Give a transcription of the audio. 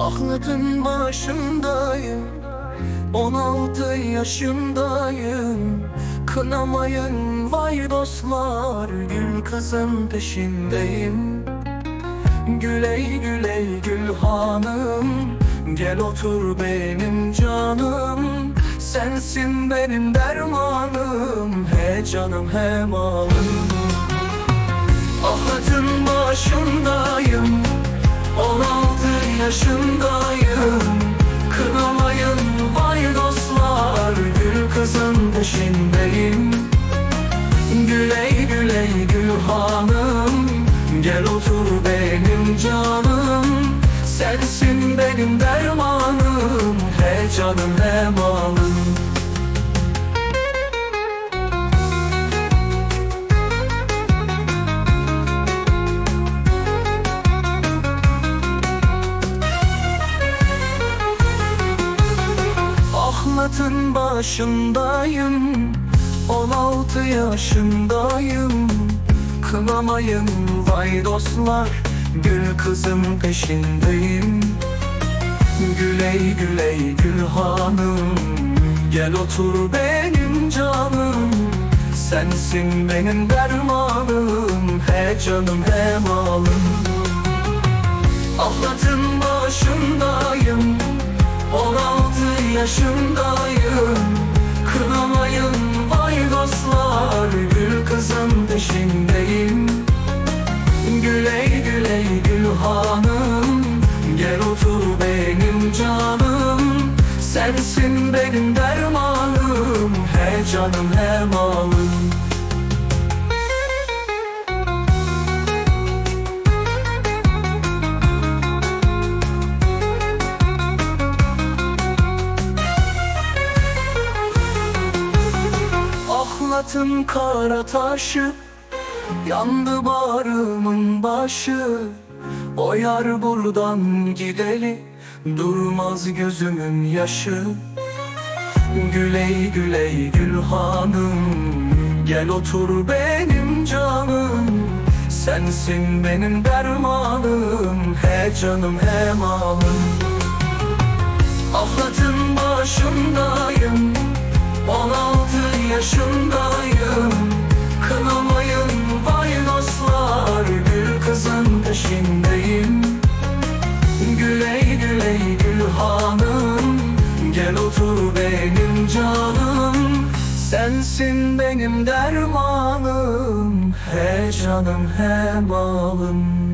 Aklın başındayım. 16 yaşındayım. Kınamayın vay dostlar Gül kızın peşindeyim. Güley güley gül hanım Gel otur benim canım. Sensin benim dermanım He canım he malım. Ahlatın başındayım. 16 yaşındayım. Kınamayın vay dostlar Gül kızın peşindeyim. Güley güley gül hanım Gel otur benim canım. Sensin benim dermanım He canım he Ahlatın başındayım. 16 yaşındayım. Kınamayın vay dostlar. Gül kızım peşindeyim. Güley güley gül hanım. Gel otur benim canım. Sensin benim dermanım. He canım he malım. Ahlatın başındayım. 16 yaşındayım Sensin benim dermanım He canım he malım Ahlatın kara taşı Yandı bağrımın başı O yar buradan gideli Durmaz gözümün yaşı. Güley güley gül hanım Gel otur benim canım. Sensin benim dermanım He canım he malım. Ahlatın başındayım 16 yaşındayım Otur benim canım Sensin benim dermanım. He canım he malım